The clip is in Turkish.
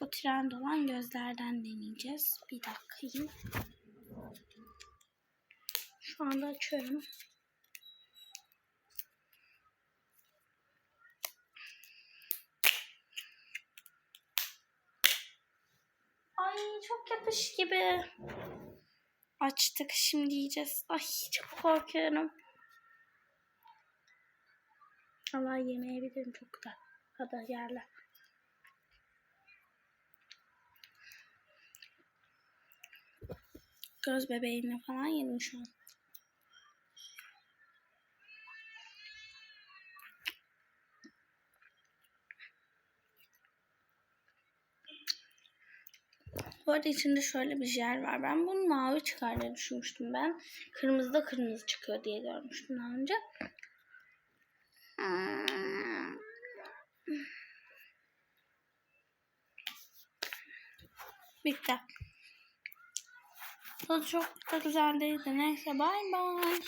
Bu trend olan gözlerden deneyeceğiz. Bir dakika. Şu anda açıyorum. Ay çok yapış gibi. Açtık şimdi yiyeceğiz. Ay çok korkuyorum. Allah yemeyebilirim çok da kadar yerler. Göz bebeğini falan yedim şu an. Bu arada içinde şöyle bir jel var. Ben bunu mavi çıkar diye düşünmüştüm ben. Kırmızı da kırmızı çıkıyor diye görmüştüm daha önce. Bitti. Çok da güzel değildi. Neyse bay bay.